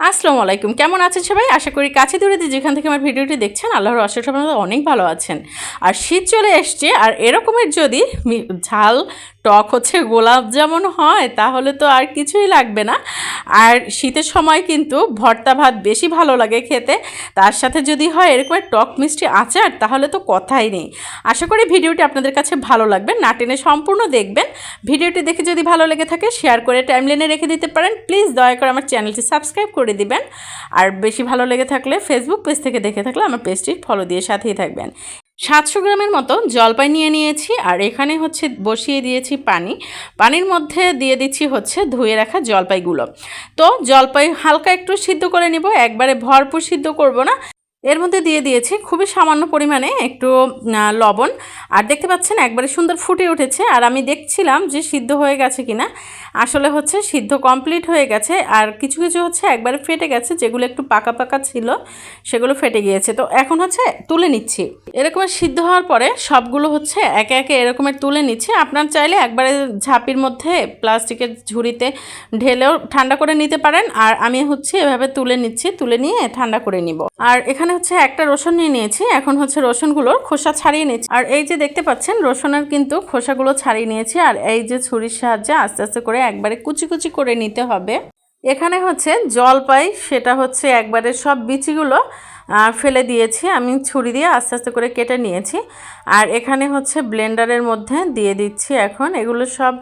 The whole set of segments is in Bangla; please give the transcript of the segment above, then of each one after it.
আসসালামু আলাইকুম। কেমন আছেন সবাই? আশা করি কাছে দূরে দিয়ে যেখান থেকে আমার ভিডিওটি দেখছেন, আল্লাহর অশেষ অনেক ভালো আছেন। আর শীত চলে এসছে, আর এরকমের যদি ঝাল টক হচ্ছে, গোলাপ যেমন হয়, তাহলে তো আর কিছুই লাগবে না। আর শীতের সময় কিন্তু ভর্তা ভাত বেশি ভালো লাগে খেতে। তার সাথে যদি হয় এরকমের টক মিষ্টি আচার, তাহলে তো কথাই নেই। আশা করি ভিডিওটি আপনাদের কাছে ভালো লাগবে। না টেনে সম্পূর্ণ দেখবেন। ভিডিওটি দেখে যদি ভালো লেগে থাকে শেয়ার করে টাইমলাইনে রেখে দিতে পারেন। প্লিজ দয়া করে আমার চ্যানেলটি সাবস্ক্রাইব করে দিবেন। আর বেশি ভালো লেগে থাকলে ফেসবুক পেজ থেকে দেখে থাকলে আমার পেজটি ফলো দিয়ে সাথেই থাকবেন। সাতশো গ্রামের মতো জলপাই নিয়ে নিয়েছি আর এখানে হচ্ছে বসিয়ে দিয়েছি পানি। পানির মধ্যে দিয়ে দিচ্ছি হচ্ছে ধুয়ে রাখা জলপাইগুলো। তো জলপাই হালকা একটু সিদ্ধ করে নিব, একবারে ভরপুর সিদ্ধ করব না। এর মধ্যে দিয়ে দিয়েছি খুবই সামান্য পরিমাণে একটু লবণ। আর দেখতে পাচ্ছেন একবারে সুন্দর ফুটে উঠেছে। আর আমি দেখছিলাম যে সিদ্ধ হয়ে গেছে কিনা। আসলে হচ্ছে সিদ্ধ কমপ্লিট হয়ে গেছে। আর কিছু কিছু হচ্ছে একবারে ফেটে গেছে, যেগুলো একটু পাকা পাকা ছিল, সেগুলো ফেটে গিয়েছে। তো এখন হচ্ছে তুলে নিচ্ছি। এরকমের সিদ্ধ হওয়ার পরে সবগুলো হচ্ছে একে একে এরকমের তুলে নিচ্ছি। আপনার চাইলে একবারে ঝাঁপির মধ্যে প্লাস্টিকের ঝুড়িতে ঢেলেও ঠান্ডা করে নিতে পারেন। আর আমি হচ্ছে এভাবে তুলে নিচ্ছি, তুলে নিয়ে ঠান্ডা করে নিব। আর এখানে হচ্ছে একটা রসুন নিয়ে নিয়েছি, এখন হচ্ছে রসুনগুলোর খোসা ছাড়িয়ে নিয়েছি আর এই যে দেখতে পাচ্ছেন, রসুনের কিন্তু খোসাগুলো ছাড়িয়ে নিয়েছি, আর এই যে ছুরির সাহায্যে আস্তে আস্তে করে একবারে কুচি কুচি করে নিতে হবে। এখানে হচ্ছে জল পাই সেটা হচ্ছে একবারে সব বিচিগুলো ফেলে দিয়েছি, আমি ছুরি দিয়ে আস্তে আস্তে করে কেটে নিয়েছি। আর এখানে হচ্ছে ব্লেন্ডারের মধ্যে দিয়ে দিচ্ছি এখন। এগুলো সব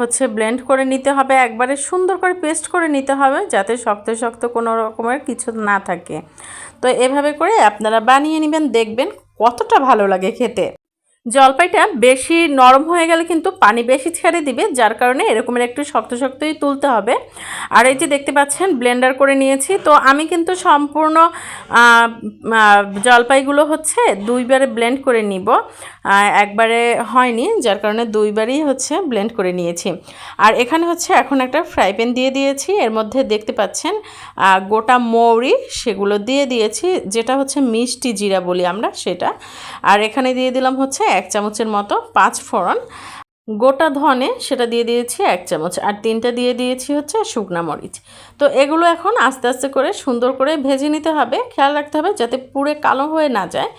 হচ্ছে ব্লেন্ড করে নিতে হবে, একবারে সুন্দর করে পেস্ট করে নিতে হবে যাতে শক্ত শক্ত কোনো রকমের কিছু না থাকে। তো এভাবে করে আপনারা বানিয়ে নেবেন, দেখবেন কতটা ভালো লাগে খেতে। জলপাইটা বেশি নরম হয়ে গেলে কিন্তু পানি বেশি ছেড়ে দিবে, যার কারণে এরকমের একটু শক্ত শক্তই তুলতে হবে। আর এই যে দেখতে পাচ্ছেন, ব্লেন্ডার করে নিয়েছি। তো আমি কিন্তু সম্পূর্ণ জলপাইগুলো হচ্ছে দুইবারে ব্লেন্ড করে নিব। একবারে হয়নি, যার কারণে দুইবারই হচ্ছে ব্লেন্ড করে নিয়েছি। আর এখানে হচ্ছে এখন একটা ফ্রাই প্যান দিয়ে দিয়েছি। এর মধ্যে দেখতে পাচ্ছেন গোটা মৌরি সেগুলো দিয়ে দিয়েছি, যেটা হচ্ছে মিষ্টি জিরা বলি আমরা সেটা। আর এখানে দিয়ে দিলাম হচ্ছে এক চামচের মতো পাঁচ ফোড়ন। গোটা ধনে সেটা দিয়ে দিয়েছি এক চামচ। আর তিনটা দিয়ে দিয়েছি হচ্ছে শুকনা মরিচ। তো এগুলো এখন আস্তে আস্তে করে সুন্দর করে ভেজে নিতে হবে। খেয়াল রাখতে হবে যাতে পুরে কালো হয়ে না যায়।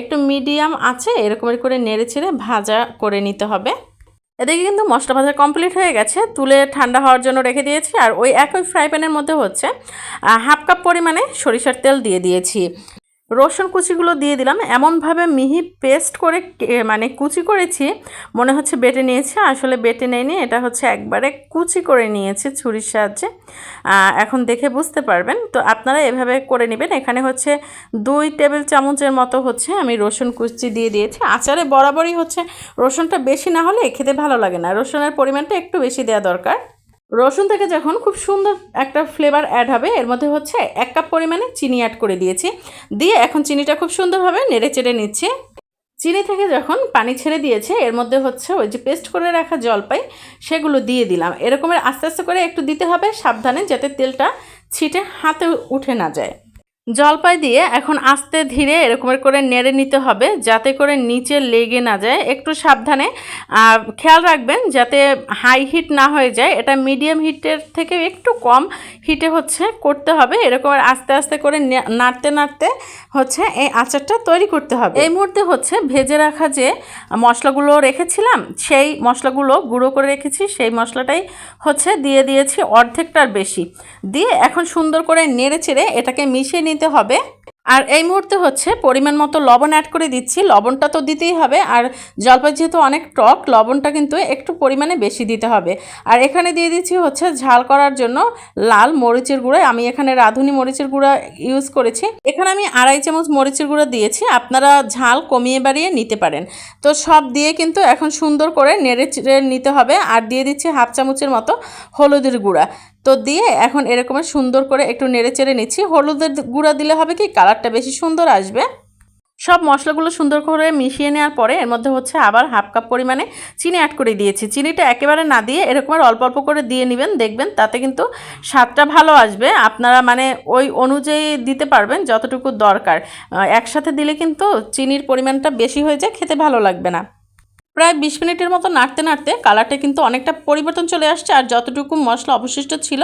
একটু মিডিয়াম আছে এরকমের করে নেড়ে ছেড়ে ভাজা করে নিতে হবে। এদিকে কিন্তু মশলা ভাজা কমপ্লিট হয়ে গেছে। তুলে ঠান্ডা হওয়ার জন্য রেখে দিয়েছি। আর ওই একই ফ্রাই প্যানের মধ্যে হচ্ছে হাফ কাপ পরিমাণে সরিষার তেল দিয়ে দিয়েছি। রসুন কুচিগুলো দিয়ে দিলাম। এমনভাবে মিহি পেস্ট করে মানে কুচি করেছি, মনে হচ্ছে বেটে নিয়েছি, আসলে বেটে নেয়নি, এটা হচ্ছে একবারে কুচি করে নিয়েছি ছুরির সাহায্যে। এখন দেখে বুঝতে পারবেন। তো আপনারা এভাবে করে নেবেন। এখানে হচ্ছে দুই টেবিল চামচের মতো হচ্ছে আমি রসুন কুচি দিয়ে দিয়েছি। আচারে বরাবরই হচ্ছে রসুনটা বেশি না হলে খেতে ভালো লাগে না। রসুনের পরিমাণটা একটু বেশি দেওয়া দরকার। রসুন থেকে যখন খুব সুন্দর একটা ফ্লেভার অ্যাড হবে, এর মধ্যে হচ্ছে এক কাপ পরিমাণে চিনি অ্যাড করে দিয়েছি। দিয়ে এখন চিনিটা খুব সুন্দরভাবে নেড়ে চেড়ে নিচ্ছে। চিনি থেকে যখন পানি ছেড়ে দিয়েছে, এর মধ্যে হচ্ছে ওই যে পেস্ট করে রাখা জলপাই, সেগুলো দিয়ে দিলাম। এরকমের আস্তে আস্তে করে একটু দিতে হবে সাবধানে, যাতে তেলটা ছিটে হাতে উঠে না যায়। জলপাই দিয়ে এখন আস্তে ধীরে এরকমের করে নেড়ে নিতে হবে, যাতে করে নিচে লেগে না যায়। একটু সাবধানে খেয়াল রাখবেন যাতে হাই হিট না হয়ে যায়। এটা মিডিয়াম হিটের থেকে একটু কম হিটে হচ্ছে করতে হবে। এরকম আস্তে আস্তে করে নাড়তে নাড়তে হচ্ছে এই আচারটা তৈরি করতে হবে। এই মুহূর্তে হচ্ছে ভেজে রাখা যে মশলাগুলো রেখেছিলাম, সেই মশলাগুলো গুঁড়ো করে রেখেছি। সেই মশলাটাই হচ্ছে দিয়ে দিয়েছি অর্ধেকটার বেশি। দিয়ে এখন সুন্দর করে নেড়ে চেড়ে এটাকে মিশিয়ে নিতে হবে। আর এই মুহূর্তে হচ্ছে পরিমাণ মতো লবণ অ্যাড করে দিচ্ছি। লবণটা তো দিতেই হবে। আর জলপাই যেহেতু অনেক টক, লবণটা কিন্তু একটু পরিমাণে বেশি দিতে হবে। আর এখানে দিয়ে দিচ্ছি হচ্ছে ঝাল করার জন্য লাল মরিচের গুঁড়ো। আমি এখানে রাঁধুনি মরিচের গুঁড়ো ইউজ করেছি। এখানে আমি আড়াই চামচ মরিচের গুঁড়ো দিয়েছি। আপনারা ঝাল কমিয়ে বাড়িয়ে নিতে পারেন। তো সব দিয়ে কিন্তু এখন সুন্দর করে নেড়ে নিতে হবে। আর দিয়ে দিচ্ছি হাফ চামচের মতো হলুদের গুঁড়া। তো দিয়ে এখন এরকমের সুন্দর করে একটু নেড়ে চেড়ে নিচ্ছি। হলুদের গুঁড়া দিলে হবে কি? কালারটা বেশি সুন্দর আসবে। সব মশলাগুলো সুন্দর করে মিশিয়ে নেওয়ার পরে এর মধ্যে হচ্ছে আবার হাফ কাপ পরিমাণে চিনি অ্যাড করে দিয়েছি। চিনিটা একেবারে না দিয়ে এরকমের অল্প অল্প করে দিয়ে নেবেন, দেখবেন তাতে কিন্তু স্বাদটা ভালো আসবে। আপনারা মানে ওই অনুযায়ী দিতে পারবেন যতটুকু দরকার। একসাথে দিলে কিন্তু চিনির পরিমাণটা বেশি হয়ে যায়, খেতে ভালো লাগবে না। প্রায় বিশ মিনিটের মতো নাড়তে নাড়তে কালারটা কিন্তু অনেকটা পরিবর্তন চলে আসছে আর যতটুকু মশলা অবশিষ্ট ছিল,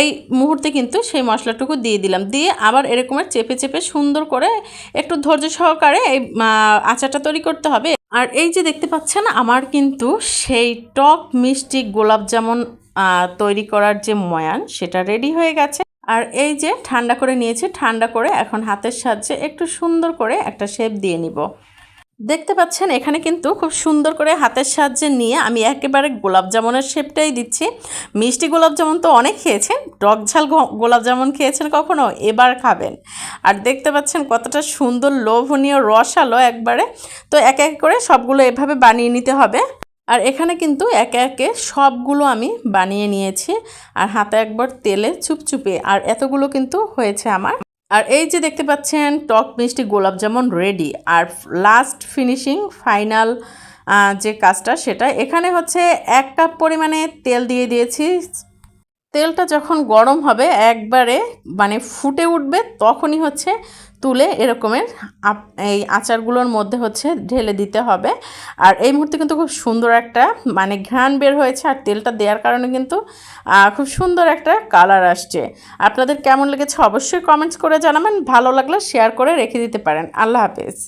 এই মুহূর্তে কিন্তু সেই মশলাটুকু দিয়ে দিলাম। দিয়ে আবার এরকমের চেপে চেপে সুন্দর করে একটু ধৈর্য সহকারে এই আচারটা তৈরি করতে হবে। আর এই যে দেখতে পাচ্ছেন, আমার কিন্তু সেই টক মিষ্টি গোলাপ জামুন তৈরি করার যে ময়ান, সেটা রেডি হয়ে গেছে। আর এই যে ঠান্ডা করে নিয়েছি, ঠান্ডা করে এখন হাতের সাহায্যে একটু সুন্দর করে একটা শেপ দিয়ে নিব। দেখতে পাচ্ছেন, এখানে কিন্তু খুব সুন্দর করে হাতের সাহায্যে নিয়ে আমি একেবারে গোলাপ জামুনের শেপটাই দিচ্ছি। মিষ্টি গোলাপ জামুন তো অনেক খেয়েছেন টক ঝাল গো- গোলাপ জামুন খেয়েছেন কখনো? এবার খাবেন। আর দেখতে পাচ্ছেন কতটা সুন্দর লোভনীয় রসালো একবারে। তো এক এক করে সবগুলো এভাবে বানিয়ে নিতে হবে। আর এখানে কিন্তু একে একে সবগুলো আমি বানিয়ে নিয়েছি। আর হাতে একবার তেলে চুপচুপে, আর এতগুলো কিন্তু হয়েছে আমার। আর এই যে দেখতে পাচ্ছেন, টক মিষ্টি গোলাপ জামুন রেডি আর লাস্ট ফিনিশিং ফাইনাল যে কাজটা, সেটা এখানে হচ্ছে এক কাপ পরিমাণে তেল দিয়ে দিয়েছি। তেলটা যখন গরম হবে, একবারে মানে ফুটে উঠবে, তখনই হচ্ছে তুলে এরকমের এই আচারগুলোর মধ্যে হচ্ছে ঢেলে দিতে হবে। আর এই মুহূর্তে কিন্তু খুব সুন্দর একটা মানে ঘ্রাণ বের হয়েছে, আর তেলটা দেওয়ার কারণে কিন্তু খুব সুন্দর একটা কালার আসছে। আপনাদের কেমন লেগেছে অবশ্যই কমেন্টস করে জানাবেন, ভালো লাগলে শেয়ার করে রেখে দিতে পারেন। আল্লাহ হাফেজ।